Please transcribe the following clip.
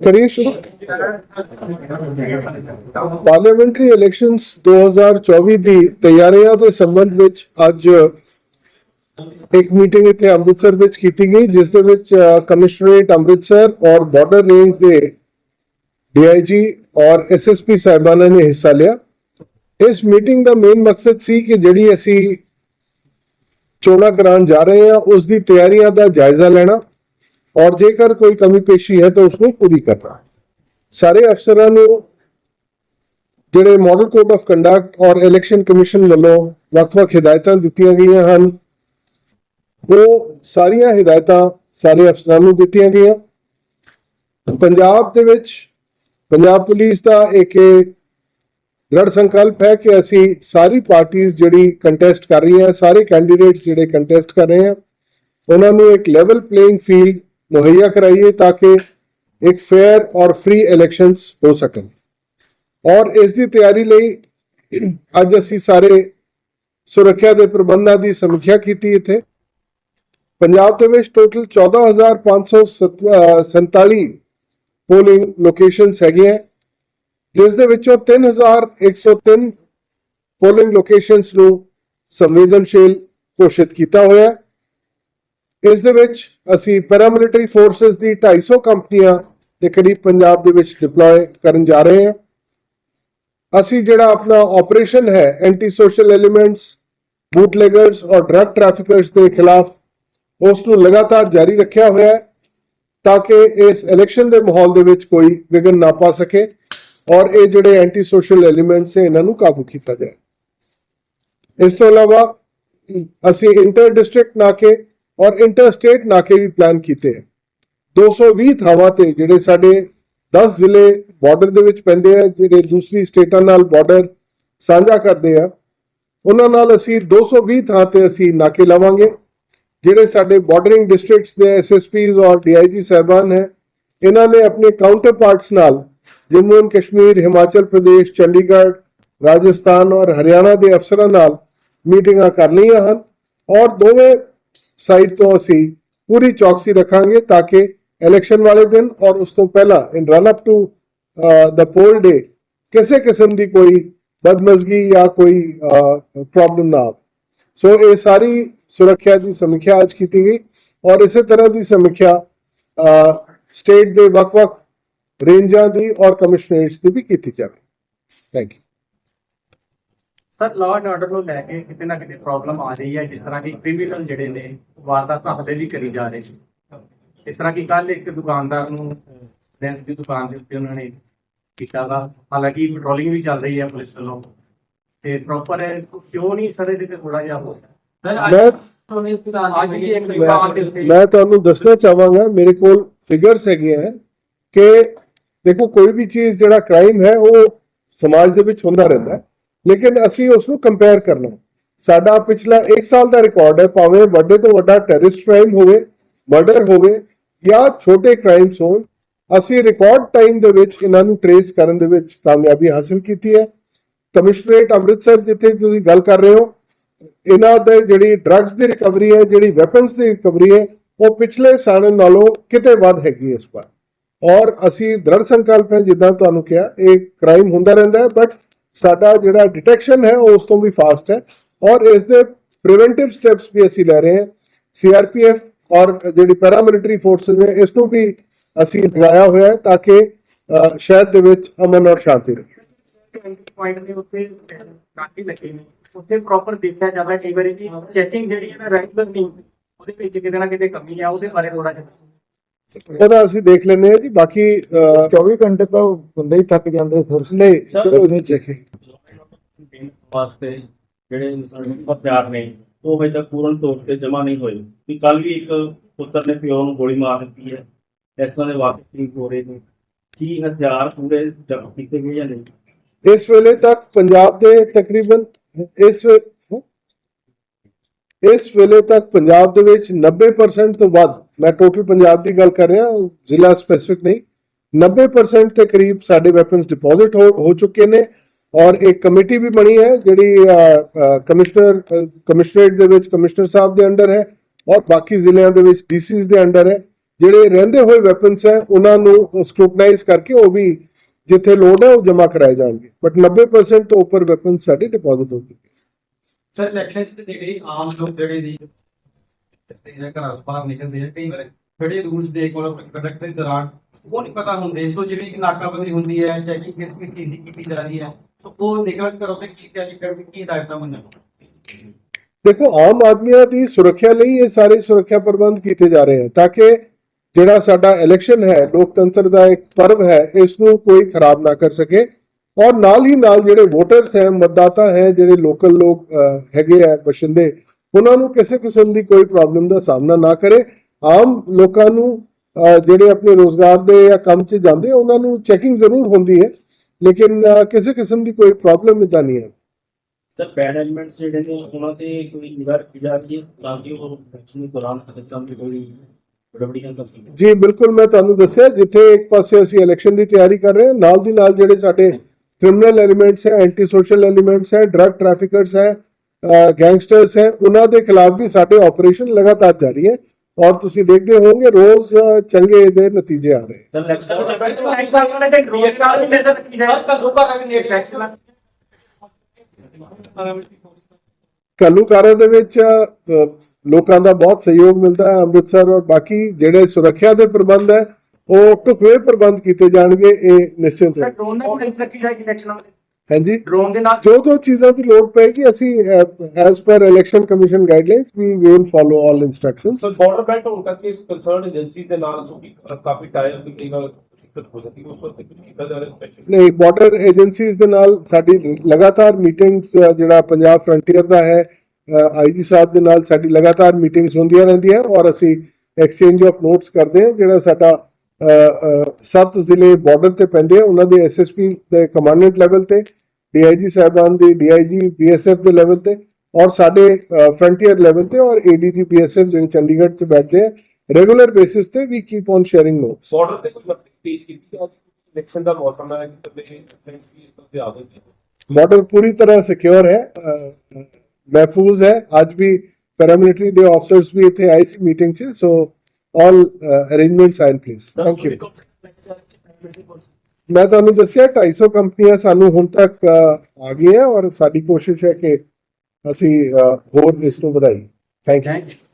ਕਰੀਏ ਸ਼ੁਰੂ? Parliamentary elections 2024 ਦੀ ਤਿਆਰੀਆਂ ਦੇ ਸੰਬੰਧ ਵਿੱਚ ਅੱਜ ਇੱਕ ਮੀਟਿੰਗ ਇੱਥੇ ਅੰਮ੍ਰਿਤਸਰ ਵਿੱਚ ਕੀਤੀ ਗਈ, ਜਿਸ ਦੇ ਵਿੱਚ ਕਮਿਸ਼ਨਰੇਟ ਅੰਮ੍ਰਿਤਸਰ ਔਰ ਬਾਰਡਰ ਰੇਂਜ ਦੇ ਡੀਆਈਜੀ ਔਰ ਐਸਐਸਪੀ ਸਾਹਿਬਾਨਾਂ ਨੇ ਹਿੱਸਾ ਲਿਆ। ਇਸ ਮੀਟਿੰਗ ਦਾ ਮੇਨ ਮਕਸਦ ਸੀ ਕਿ ਜਿਹੜੀ ਅਸੀਂ ਚੋਣਾਂ ਕਰਾਉਣ ਜਾ ਰਹੇ ਹਾਂ ਉਸ ਦੀ ਤਿਆਰੀਆਂ ਦਾ ਜਾਇਜ਼ਾ ਲੈਣਾ। ਔਰ ਜੇਕਰ ਕੋਈ ਕਮੀ ਪੇਸ਼ੀ ਹੈ ਤਾਂ ਉਸ ਨੂੰ ਪੂਰੀ ਕਰਨਾ। ਸਾਰੇ ਅਫਸਰਾਂ ਨੂੰ ਜਿਹੜੇ ਮਾਡਲ ਕੋਡ ਆਫ ਕੰਡਕਟ ਔਰ ਇਲੈਕਸ਼ਨ ਕਮਿਸ਼ਨ ਵੱਲੋਂ ਵੱਖ-ਵੱਖ ਹਦਾਇਤਾਂ ਦਿੱਤੀਆਂ ਗਈਆਂ ਹਨ, ਉਹ ਸਾਰੀਆਂ ਹਦਾਇਤਾਂ ਸਾਰੇ ਅਫਸਰਾਂ ਨੂੰ ਦਿੱਤੀਆਂ ਗਈਆਂ। ਪੰਜਾਬ ਦੇ ਵਿੱਚ ਪੰਜਾਬ ਪੁਲਿਸ ਦਾ ਇੱਕ ਇਹ ਦ੍ਰਿੜ ਸੰਕਲਪ ਹੈ ਕਿ ਅਸੀਂ ਸਾਰੀ ਪਾਰਟੀਆਂ ਜਿਹੜੀ ਕੰਟੈਸਟ ਕਰ ਰਹੀਆਂ, ਸਾਰੇ ਕੈਂਡੀਡੇਟਸ ਜਿਹੜੇ ਕੰਟੈਸਟ ਕਰ ਰਹੇ ਹਨ ਉਹਨਾਂ ਨੂੰ ਇੱਕ ਲੈਵਲ ਪਲੇਇੰਗ ਫੀਲਡ ਮੁਹੱਈਆ ਕਰਾਈਏ ਤਾਂ ਕਿ ਇੱਕ ਫੇਅਰ ਔਰ ਫ੍ਰੀ ਇਲੈਕਸ਼ਨਸ ਹੋ ਸਕਣ। ਔਰ ਇਸ ਦੀ ਤਿਆਰੀ ਲਈ ਅੱਜ ਅਸੀਂ ਸਾਰੇ ਸੁਰੱਖਿਆ ਦੇ ਪ੍ਰਬੰਧਾਂ ਦੀ ਸਮੀਖਿਆ ਕੀਤੀ ਇੱਥੇ। ਪੰਜਾਬ ਦੇ ਵਿੱਚ ਟੋਟਲ 14547 ਪੋਲਿੰਗ ਲੋਕੇਸ਼ਨਸ ਹੈਗੀਆਂ। ਜਿਸ ਦੇ ਵਿੱਚੋਂ 3103 ਪੋਲਿੰਗ ਲੋਕੇਸ਼ਨਸ ਨੂੰ ਸੰਵੇਦਨਸ਼ੀਲ ਘੋਸ਼ਿਤ ਕੀਤਾ ਹੋਇਆ ਹੈ। ਇਸ ਦੇ ਵਿੱਚ ਅਸੀਂ ਪੈਰਾਮਿਲਟਰੀ ਫੋਰਸਸ ਦੀ 250 ਕੰਪਨੀਆਂ ਦੇ ਕਰੀਬ ਪੰਜਾਬ ਦੇ ਵਿੱਚ ਡਿਪਲੋਏ ਕਰਨ ਜਾ ਰਹੇ ਹਾਂ। ਅਸੀਂ ਜਿਹੜਾ ਆਪਣਾ ਆਪਰੇਸ਼ਨ ਹੈ ਐਂਟੀ ਸੋਸ਼ਲ ਐਲੀਮੈਂਟਸ ਬੂਟਲੇਗਰਸ ਔਰ ਡਰੱਗ ਟ੍ਰੈਫਿਕਰਸ ਦੇ ਖਿਲਾਫ, ਉਸ ਨੂੰ ਲਗਾਤਾਰ ਜਾਰੀ ਰੱਖਿਆ ਹੋਇਆ ਹੈ ਤਾਂ ਕਿ ਇਸ ਇਲੈਕਸ਼ਨ ਦੇ ਮਾਹੌਲ ਦੇ ਵਿੱਚ ਕੋਈ ਵਿਘਨ ਨਾ ਪਾ ਸਕੇ ਔਰ ਇਹ ਜਿਹੜੇ ਐਂਟੀ ਸੋਸ਼ਲ ਐਲੀਮੈਂਟਸ ਨੇ, ਇਹਨਾਂ ਨੂੰ ਕਾਬੂ ਕੀਤਾ ਜਾਏ। ਇਸ ਤੋਂ ਇਲਾਵਾ ਅਸੀਂ ਇੰਟਰ ਡਿਸਟ੍ਰਿਕਟ ਨਾਕੇ ਔਰ ਇੰਟਰਸਟੇਟ ਨਾਕੇ ਵੀ ਪਲਾਨ ਕੀਤੇ ਹੈ। 220 ਥਾਵਾਂ ਤੇ ਜਿਹੜੇ ਸਾਡੇ 10 ਜ਼ਿਲ੍ਹੇ ਬਾਰਡਰ ਦੇ ਵਿੱਚ ਪੈਂਦੇ ਆ, ਜਿਹੜੇ ਦੂਸਰੀ ਸਟੇਟਾਂ ਨਾਲ ਬਾਰਡਰ ਸਾਂਝਾ ਕਰਦੇ ਆ, ਉਹਨਾਂ ਨਾਲ ਅਸੀਂ 220 ਥਾਂ ਤੇ ਅਸੀਂ ਨਾਕੇ ਲਾਵਾਂਗੇ। ਜਿਹੜੇ ਸਾਡੇ ਬਾਰਡਰਿੰਗ ਡਿਸਟ੍ਰਿਕਟਸ ਦੇ ਐਸਐਸਪੀਜ਼ ਔਰ ਡੀਆਈਜੀ ਸਾਹਿਬਾਨ ਹੈ, ਇਹਨਾਂ ਨੇ ਆਪਣੇ ਕਾਊਂਟਰ ਪਾਰਟਸ ਨਾਲ ਜੰਮੂ ਐਂਡ ਕਸ਼ਮੀਰ, ਹਿਮਾਚਲ ਪ੍ਰਦੇਸ਼, ਚੰਡੀਗੜ੍ਹ, ਰਾਜਸਥਾਨ ਔਰ ਹਰਿਆਣਾ ਦੇ ਅਫਸਰਾਂ ਨਾਲ ਮੀਟਿੰਗਾਂ ਕਰ ਲਈਆਂ ਹਨ। ਔਰ ਦੋਵੇਂ ਸਾਈਡ ਤੋਂ ਅਸੀਂ ਪੂਰੀ ਚੌਕਸੀ ਰੱਖਾਂਗੇ ਤਾਂ ਕਿ ਇਲੈਕਸ਼ਨ ਵਾਲੇ ਦਿਨ ਔਰ ਉਸ ਤੋਂ ਪਹਿਲਾਂ in run up to the poll day ਕਿਸੇ ਕਿਸਮ ਦੀ ਕੋਈ ਬਦਮਜ਼ਗੀ ਜਾਂ ਕੋਈ ਪ੍ਰੋਬਲਮ ਨਾ ਆਵੇ। ਸੋ ਇਹ ਸਾਰੀ ਸੁਰੱਖਿਆ ਦੀ ਸਮੀਖਿਆ ਅੱਜ ਕੀਤੀ ਗਈ ਔਰ ਇਸੇ ਤਰ੍ਹਾਂ ਦੀ ਸਮੀਖਿਆ ਸਟੇਟ ਦੇ ਵੱਖ-ਵੱਖ ਰੇਂਜਾਂ ਦੀ ਔਰ ਕਮਿਸ਼ਨਰੇਟਸ ਦੀ ਵੀ ਕੀਤੀ ਜਾਵੇ thank you sir law and order ਨੂੰ ਲੈ ਕੇ ਕਿਤੇ ਨਾ ਕਿਤੇ ਪ੍ਰੋਬਲਮ ਆ ਰਹੀ ਹੈ ਜਿਸ ਤਰ੍ਹਾਂ ਕਿ ਕ੍ਰਿਮੀਨਲ ਜਿਹੜੇ ਨੇ ਵਾਰਦਾਤਾਂ ਹੱਲੇ ਵੀ ਕਰੀ ਜਾ ਰਹੇ ਨੇ। ਇਸ ਤਰ੍ਹਾਂ ਕਿ ਕੱਲ ਇੱਕ ਦੁਕਾਨਦਾਰ ਨੂੰ ਰੈਂਟ ਦੀ ਦੁਕਾਨ ਦੇ ਉੱਤੇ ਉਹਨਾਂ ਨੇ ਕੀਤਾ ਵਾ। ਹਾਲਾਂਕਿ ਪੈਟਰੋਲਿੰਗ ਵੀ ਚੱਲ ਰਹੀ ਹੈ ਪੁਲਿਸ ਵੱਲੋਂ। ਤੇ ਪ੍ਰੋਪਰ ਕਿਉਂ ਨਹੀਂ ਸਰ ਇਹਦੇ ਤੇ ਥੋੜਾ ਜਿਹਾ ਹੋ ਦੇ ਮੈਂ ਤੁਹਾਨੂੰ ਦੱਸਣਾ ਚਾਹਾਂਗਾ ਮੇਰੇ ਕੋਲ ਫਿਗਰਸ ਹੈਗੇ ਆ ਕਿ ਦੇਖੋ ਕੋਈ ਵੀ ਚੀਜ਼ ਜਿਹੜਾ ਕ੍ਰਾਈਮ ਹੈ ਉਹ ਸਮਾਜ ਦੇ ਵਿੱਚ ਹੁੰਦਾ ਰਹਿੰਦਾ ਹੈ। ਲੇਕਿਨ ਅਸੀਂ ਉਸ ਨੂੰ ਕੰਪੇਅਰ ਕਰਨਾ ਸਾਡਾ ਪਿਛਲਾ 1 ਸਾਲ ਦਾ ਰਿਕਾਰਡ ਹੈ, ਭਾਵੇਂ ਵੱਡੇ ਤੋਂ ਵੱਡਾ ਟੈਰਰਿਸਟ ਕ੍ਰਾਈਮ ਹੋਵੇ ਮਰਡਰ ਹੋਵੇ ਜਾਂ ਛੋਟੇ ਕ੍ਰਾਈਮਸ ਹੋਣ, ਅਸੀਂ ਰਿਕਾਰਡ ਟਾਈਮ ਦੇ ਵਿੱਚ ਇਹਨਾਂ ਨੂੰ ਟਰੇਸ ਕਰਨ ਦੇ ਵਿੱਚ ਕਾਮਯਾਬੀ ਹਾਸਲ ਕੀਤੀ ਹੈ। ਕਮਿਸ਼ਨਰੇਟ ਅੰਮ੍ਰਿਤਸਰ, ਜਿੱਥੇ ਤੁਸੀਂ ਗੱਲ ਕਰ ਰਹੇ ਹੋ, ਇਹਨਾਂ ਦੇ ਜਿਹੜੀ ਡਰੱਗਸ ਦੀ ਰਿਕਵਰੀ ਹੈ, ਜਿਹੜੀ ਵੈਪਨਸ ਦੀ ਰਿਕਵਰੀ ਹੈ, ਉਹ ਪਿਛਲੇ ਸਾਲ ਨਾਲੋਂ ਕਿਤੇ ਵੱਧ ਹੈਗੀ ਇਸ ਵਾਰ। ਔਰ ਅਸੀਂ ਦ੍ਰਿੜ ਸੰਕਲਪ ਹੈ, ਜਿੱਦਾਂ ਤੁਹਾਨੂੰ ਕਿਹਾ, ਇਹ ਕ੍ਰਾਈਮ ਹੁੰਦਾ ਰਹਿੰਦਾ ਹੈ ਬਟ ਸਾਡਾ ਜਿਹੜਾ ਡਿਟੈਕਸ਼ਨ ਹੈ ਉਹ ਉਸ ਤੋਂ ਵੀ ਫਾਸਟ ਹੈ ਔਰ ਇਸ ਦੇ ਪ੍ਰੀਵੈਂਟਿਵ ਸਟੈਪਸ ਵੀ ਅਸੀਂ ਲੈ ਰਹੇ ਹਾਂ। ਸੀਆਰਪੀਐਫ ਔਰ ਜਿਹੜੀ ਪੈਰਾਮਿਲਟਰੀ ਫੋਰਸਸ ਨੇ ਇਸ ਨੂੰ ਵੀ ਅਸੀਂ ਲਗਾਇਆ ਹੋਇਆ ਹੈ ਤਾਂ ਕਿ ਸ਼ਹਿਰ ਦੇ ਵਿੱਚ ਅਮਨ ਔਰ ਸ਼ਾਂਤੀ ਰਹੇ। ਪੁਆਇੰਟ ਦੇ ਉੱਤੇ ਕਾਫੀ ਲੱਗੇ ਨੇ ਉੱਥੇ ਪ੍ਰੋਪਰ ਦੇਖਿਆ ਜਾਂਦਾ ਕਈ ਵਾਰੀ ਕਿ ਚੈਕਿੰਗ ਜਿਹੜੀ ਹੈ ਨਾ ਰੈਗੂਲਰ ਨਹੀਂ ਉਹਦੇ ਵਿੱਚ ਕਿਤੇ ਨਾ ਕਿਤੇ ਕਮੀ ਆ ਉਹਦੇ ਬਾਰੇ ਥੋੜਾ ਜਿਹਾ। ਉਹਦਾ ਅਸੀਂ ਦੇਖ ਲੈਂਦੇ ਹਾਂ ਜੀ ਬਾਕੀ ਅ, 24 ਘੰਟੇ ਤਾਂ ਬੰਦੇ ਹੀ ਥੱਕ ਜਾਂਦੇ ਸਰ। ਨਹੀਂ ਚਲੋ ਉਹਨੇ ਦੇਖੇ ਦੇਣ ਵਾਸਤੇ ਜਿਹੜੇ ਸਾਡੇ ਹਥਿਆਰ ਨੇ, ਉਹ ਹਜੇ ਤੱਕ ਪੂਰਨ ਤੌਰ ਤੇ ਜਮ੍ਹਾਂ ਨਹੀਂ ਹੋਏ। ਕਿ ਕੱਲ ਵੀ ਇੱਕ ਪੁੱਤਰ ਨੇ ਪਿਓ ਨੂੰ ਗੋਲੀ ਮਾਰ ਦਿੱਤੀ ਹੈ। ਇਸ ਤਰ੍ਹਾਂ ਦੇ ਵਾਕਿਆ ਹੋ ਰਹੇ ਨੇ। ਕੀ ਹਥਿਆਰ ਪੂਰੇ ਜ਼ਬਤ ਕੀਤੇ ਗਏ ਜਾਂ ਨਹੀਂ? ਇਸ ਵੇਲੇ ਤੱਕ ਪੰਜਾਬ ਦੇ ਤਕਰੀਬਨ ਇਸ ਇਸ ਵੇਲੇ ਤੱਕ ਪੰਜਾਬ ਦੇ ਵਿੱਚ 90% ਤੋਂ ਵੱਧ, ਮੈਂ ਟੋਟਲ ਪੰਜਾਬ ਦੀ ਗੱਲ ਕਰ ਰਿਹਾ, ਜ਼ਿਲ੍ਹਾ ਸਪੈਸਿਫਿਕ ਨਹੀਂ 90% ਦੇ ਕਰੀਬ ਸਾਡੇ ਵੈਪਨਸ ਡਿਪੋਜ਼ਿਟ ਹੋ ਚੁੱਕੇ ਨੇ। ਔਰ ਇੱਕ ਕਮੇਟੀ ਵੀ ਬਣੀ ਹੈ, ਜਿਹੜੀ ਕਮਿਸ਼ਨਰ ਕਮਿਸ਼ਨਰੇਟ ਦੇ ਵਿੱਚ ਕਮਿਸ਼ਨਰ ਸਾਹਿਬ ਦੇ ਅੰਡਰ ਹੈ ਔਰ ਬਾਕੀ ਜ਼ਿਲ੍ਹਿਆਂ ਦੇ ਵਿੱਚ ਡੀਸੀਜ਼ ਦੇ ਅੰਡਰ ਹੈ। ਜਿਹੜੇ ਰਹਿੰਦੇ ਹੋਏ ਵੈਪਨਸ ਹੈ, ਉਹਨਾਂ ਨੂੰ ਸਕ੍ਰੂਟਨਾਈਜ਼ ਕਰਕੇ ਉਹ ਵੀ ਜਿੱਥੇ ਲੋਡ ਹੈ, ਉਹ ਜਮ੍ਹਾਂ ਕਰਾਏ ਜਾਣਗੇ। ਬਟ 90% ਤੋਂ ਉੱਪਰ ਵੈਪਨ ਸਾਡੇ ਡਿਪੋਜ਼ਿਟ ਹੋ ਚੁੱਕੇ ਸਰ ਇਲੈਕਸ਼ਨ ਚ ਜਿਹੜੇ ਆਮ ਲੋਕ ਜਿਹੜੇ ਦੀ ਜਿਹੜੇ ਘਰਾਂ ਬਾਹਰ ਨਿਕਲਦੇ ਆ, ਕਈ ਵਾਰ ਜਿਹੜੇ ਰੂਲਸ ਦੇ ਕੋਲ ਕੰਡਕਟ ਦੇ ਦੌਰਾਨ, ਉਹ ਨਹੀਂ ਪਤਾ ਹੁੰਦੇ, ਇਸ ਜਿਹੜੀ ਨਾਕਾਬੰਦੀ ਹੁੰਦੀ ਹੈ ਚੈਕਿੰਗ ਕਿਸ ਕਿਸ ਚੀਜ਼ ਦੀ ਕੀਤੀ ਜਾ ਹੈ। ਤਾਂ ਉਹ ਨਿਕਲ ਕਰੋ ਤੇ ਕੀ ਤਿਆਰੀ ਕਰਨੀ ਕੀ ਹਦਾਇਤਾਂ ਮੰਨਣ ਦੇਖੋ, ਆਮ ਆਦਮੀਆਂ ਦੀ ਸੁਰੱਖਿਆ ਲਈ ਇਹ ਸਾਰੇ ਸੁਰੱਖਿਆ ਪ੍ਰਬੰਧ ਕੀਤੇ ਜਾ ਰਹੇ ਹਨ ਤਾਂ ਕਿ ਜਿਹੜਾ ਸਾਡਾ ਇਲੈਕਸ਼ਨ ਹੈ, ਲੋਕਤੰਤਰ ਦਾ ਇੱਕ ਪਰਵ ਹੈ, ਇਸ ਨੂੰ ਕੋਈ ਖਰਾਬ ਨਾ ਕਰ ਸਕੇ। ਔਰ ਨਾਲ ਹੀ ਨਾਲ ਜਿਹੜੇ ਵੋਟਰਸ ਹੈ, ਮਤਦਾਤਾ ਹੈ, ਜਿਹੜੇ ਲੋਕਲ ਲੋਕ ਹੈਗੇ ਆ ਬਸ਼ਿੰਦੇ ਉਹਨਾਂ ਨੂੰ ਕਿਸੇ ਕਿਸਮ ਦੀ ਕੋਈ ਪ੍ਰੋਬਲਮ ਦਾ ਸਾਹਮਣਾ ਨਾ ਕਰੇ। ਆਮ ਲੋਕਾਂ ਨੂੰ ਜਿਹੜੇ ਆਪਣੇ ਰੋਜ਼ਗਾਰ ਦੇ ਜਾਂ ਕੰਮ 'ਚ ਜਾਂਦੇ ਉਹਨਾਂ ਨੂੰ ਚੈਕਿੰਗ ਜ਼ਰੂਰ ਹੁੰਦੀ ਹੈ। ਲੇਕਿਨ ਕਿਸੇ ਕਿਸਮ ਦੀ ਕੋਈ ਪ੍ਰੋਬਲਮ ਇਦਾਂ ਨਹੀਂ ਹੈ। ਸਰ ਬੈਡ ਐਲੀਮੈਂਟਸ ਜਿਹੜੇ ਨੇ ਉਹਨਾਂ ਤੇ ਕੋਈ ਰਹੀ ਹੈ ਤਾਂ ਕਿ ਉਹ ਇਲੈਕਸ਼ਨ ਦੇ ਦੌਰਾਨ ਹਰਕਤਾਂ ਦੀ ਕੋਈ ਜੀ ਬਿਲਕੁਲ ਮੈਂ ਤੁਹਾਨੂੰ ਦੱਸਿਆ ਜਿੱਥੇ ਇੱਕ ਪਾਸੇ ਅਸੀਂ ਇਲੈਕਸ਼ਨ ਦੀ ਤਿਆਰੀ ਕਰ ਰਹੇ ਹਾਂ ਨਾਲ ਦੀ ਨਾਲ ਜਿਹੜੇ ਸਾਡੇ ਕ੍ਰਿਮੀਨਲ ਐਲੀਮੈਂਟਸ ਹੈ ਐਂਟੀ ਸੋਸ਼ਲ ਐਲੀਮੈਂਟਸ ਹੈ ਡਰੱਗ ਟ੍ਰੈਫਿਕਰਸ ਹੈ ਗੈਂਗਸਟਰਸ ਹੈ ਉਹਨਾਂ ਦੇ ਖਿਲਾਫ ਵੀ ਸਾਡੇ ਆਪਰੇਸ਼ਨ ਲਗਾਤਾਰ ਜਾਰੀ ਹੈ। ਔਰ ਤੁਸੀਂ ਦੇਖਦੇ ਹੋਵੋਗੇ ਰੋਜ਼ ਚੰਗੇ ਇਹਦੇ ਨਤੀਜੇ ਆ ਰਹੇ। ਸਰ ਘੱਲੂਘਾਰੇ ਦੇ ਵਿੱਚ ਲੋਕਾਂ ਦਾ ਬਹੁਤ ਸਹਿਯੋਗ ਮਿਲਦਾ ਹੈ ਅੰਮ੍ਰਿਤਸਰ ਔਰ ਬਾਕੀ ਜਿਹੜੇ ਸੁਰੱਖਿਆ ਦੇ ਪ੍ਰਬੰਧ ਹੈ ਉਹ ਢੁਕਵੇਂ ਪ੍ਰਬੰਧ ਕੀਤੇ ਜਾਣਗੇ ਇਹ ਨਿਸ਼ਚਿਤ ਸਰ ਹੈ ਡਰੋਨ ਨਾਲ ਇਲੈਕਸ਼ਨਾਂ ਹਾਂਜੀ? ਡਰੋਨ ਦੇ ਨਾਲ ਜੋ ਜੋ ਚੀਜ਼ਾਂ ਦੀ ਲੋੜ ਪਏਗੀ ਅਸੀਂ as per election commission guidelines we will follow all instructions sir border belt ਹੋਣ ਕਰਕੇ ਇਸ ਕੰਸਰਨ ਏਜੰਸੀ ਦੇ ਨਾਲ ਕਿਉਂਕਿ ਕਾਫੀ ਟਾਇਰ ਦੀ ਕਈ ਵਾਰ ਨਹੀਂ ਬਾਰਡਰ ਏਜੰਸੀਜ਼ ਦੇ ਨਾਲ ਸਾਡੀ ਲਗਾਤਾਰ ਮੀਟਿੰਗਸ ਜਿਹੜਾ ਪੰਜਾਬ ਫਰੰਟੀਅਰ ਦਾ ਹੈ ਆਈਜੀ ਸਾਹਿਬ ਦੇ ਨਾਲ ਸਾਡੀ ਲਗਾਤਾਰ ਮੀਟਿੰਗਸ ਹੁੰਦੀਆਂ ਰਹਿੰਦੀਆਂ ਔਰ ਅਸੀਂ ਐਕਸਚੇਂਜ ਆਫ ਨੋਟਸ ਕਰਦੇ ਹਾਂ ਜਿਹੜਾ ਸਾਡਾ ਸੱਤ ਜ਼ਿਲ੍ਹੇ ਬਾਰਡਰ ਤੇ ਪੈਂਦੇ ਆ ਉਹਨਾਂ ਦੇ ਐਸਐਸਪੀ ਦੇ ਕਮਾਂਡੈਂਟ ਲੈਵਲ ਤੇ ਡੀਆਈਜੀ ਸਾਹਿਬਾਨ ਦੀ ਡੀਆਈਜੀ ਬੀਐਸਐਫ ਦੇ ਲੈਵਲ ਤੇ ਔਰ ਸਾਡੇ ਫਰੰਟੀਅਰ ਲੈਵਲ ਤੇ ਔਰ ਏਡੀਜੀ ਬੀਐਸਐਫ ਜਿਹੜੇ ਚੰਡੀਗੜ੍ਹ 'ਚ ਬੈਠਦੇ ਆ ਰੈਗੂਲਰ ਬੇਸਿਸ ਤੇ we keep on sharing notes border ਤੇ ਕੋਈ ਮਸਲੇ ਪੇਸ਼ ਕੀਤੀ ਜਾਂ ਇਲੈਕਸ਼ਨ ਦਾ ਮੌਸਮ ਹੈ ਕਿਸੇ ਦੇ ਸੈਂਟਰੀ ਇਸ ਤੋਂ ਆ ਗਈ बॉर्डर पूरी तरह सिक्योर है अ, महफूज है आज भी पैरामिलिट्री ਦੇ ਆਫਸਰਸ ਵੀ ਇੱਥੇ ਆਏ ਸੀ ਮੀਟਿੰਗ 'ਚ so all arrangements are in place thank you ਮੈਂ ਤੁਹਾਨੂੰ ਦੱਸਿਆ 250 ਕੰਪਨੀਆਂ ਸਾਨੂੰ ਹੁਣ ਤੱਕ ਆ ਗਈਆਂ ਔਰ ਸਾਡੀ ਕੋਸ਼ਿਸ਼ ਹੈ ਕਿ ਅਸੀਂ ਹੋਰ ਇਸ ਨੂੰ ਵਧਾਈ ਥੈਂਕ ਯੂ